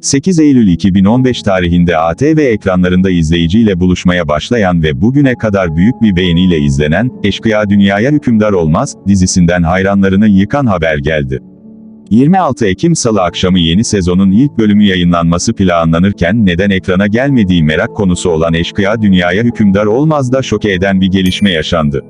8 Eylül 2015 tarihinde ATV ekranlarında izleyiciyle buluşmaya başlayan ve bugüne kadar büyük bir beğeniyle izlenen, Eşkıya Dünyaya Hükümdar Olmaz, dizisinden hayranlarını yıkan haber geldi. 26 Ekim Salı akşamı yeni sezonun ilk bölümü yayınlanması planlanırken neden ekrana gelmediği merak konusu olan Eşkıya Dünyaya Hükümdar Olmaz da şoke eden bir gelişme yaşandı.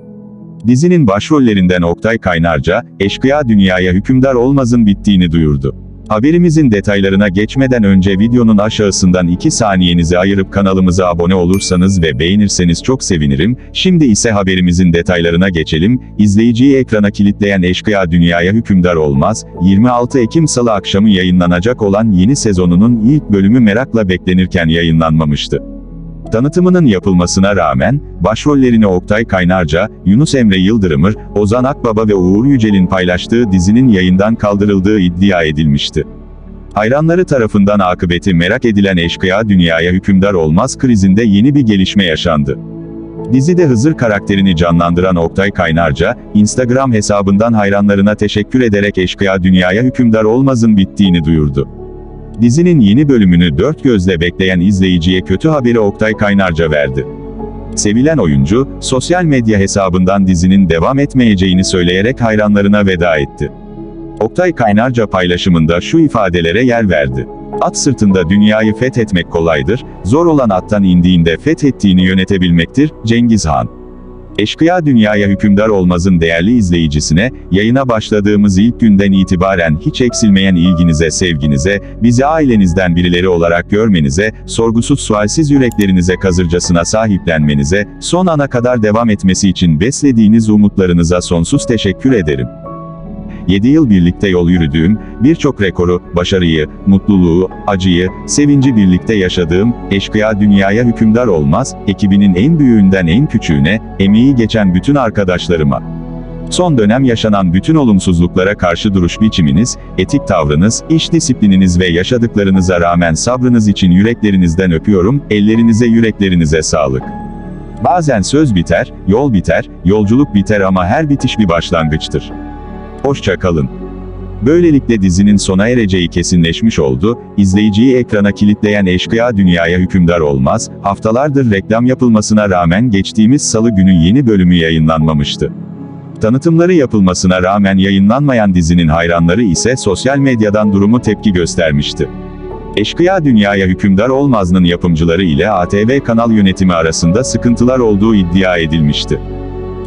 Dizinin başrollerinden Oktay Kaynarca, Eşkıya Dünyaya Hükümdar Olmaz'ın bittiğini duyurdu. Haberimizin detaylarına geçmeden önce videonun aşağısından 2 saniyenizi ayırıp kanalımıza abone olursanız ve beğenirseniz çok sevinirim. Şimdi ise haberimizin detaylarına geçelim. İzleyiciyi ekrana kilitleyen Eşkıya Dünyaya Hükümdar Olmaz, 26 Ekim Salı akşamı yayınlanacak olan yeni sezonunun ilk bölümü merakla beklenirken yayınlanmamıştı. Tanıtımının yapılmasına rağmen, başrollerini Oktay Kaynarca, Yunus Emre Yıldırımır, Ozan Akbaba ve Uğur Yücel'in paylaştığı dizinin yayından kaldırıldığı iddia edilmişti. Hayranları tarafından akıbeti merak edilen eşkıya dünyaya hükümdar olmaz krizinde yeni bir gelişme yaşandı. Dizide Hızır karakterini canlandıran Oktay Kaynarca, Instagram hesabından hayranlarına teşekkür ederek eşkıya dünyaya hükümdar olmazın bittiğini duyurdu. Dizinin yeni bölümünü dört gözle bekleyen izleyiciye kötü haberi Oktay Kaynarca verdi. Sevilen oyuncu, sosyal medya hesabından dizinin devam etmeyeceğini söyleyerek hayranlarına veda etti. Oktay Kaynarca paylaşımında şu ifadelere yer verdi. At sırtında dünyayı fethetmek kolaydır, zor olan attan indiğinde fethettiğini yönetebilmektir, Cengiz Han. Eşkıya Dünyaya Hükümdar Olmaz'ın değerli izleyicisine, yayına başladığımız ilk günden itibaren hiç eksilmeyen ilginize, sevginize, bizi ailenizden birileri olarak görmenize, sorgusuz sualsiz yüreklerinize kazırcasına sahiplenmenize, son ana kadar devam etmesi için beslediğiniz umutlarınıza sonsuz teşekkür ederim. 7 yıl birlikte yol yürüdüğüm, birçok rekoru, başarıyı, mutluluğu, acıyı, sevinci birlikte yaşadığım, eşkıya dünyaya hükümdar olmaz, ekibinin en büyüğünden en küçüğüne, emeği geçen bütün arkadaşlarıma. Son dönem yaşanan bütün olumsuzluklara karşı duruş biçiminiz, etik tavrınız, iş disiplininiz ve yaşadıklarınıza rağmen sabrınız için yüreklerinizden öpüyorum, ellerinize yüreklerinize sağlık. Bazen söz biter, yol biter, yolculuk biter ama her bitiş bir başlangıçtır. Hoşça kalın. Böylelikle dizinin sona ereceği kesinleşmiş oldu, izleyiciyi ekrana kilitleyen eşkıya dünyaya hükümdar olmaz, haftalardır reklam yapılmasına rağmen geçtiğimiz salı günü yeni bölümü yayınlanmamıştı. Tanıtımları yapılmasına rağmen yayınlanmayan dizinin hayranları ise sosyal medyadan durumu tepki göstermişti. Eşkıya Dünyaya Hükümdar Olmaz'ın yapımcıları ile ATV kanal yönetimi arasında sıkıntılar olduğu iddia edilmişti.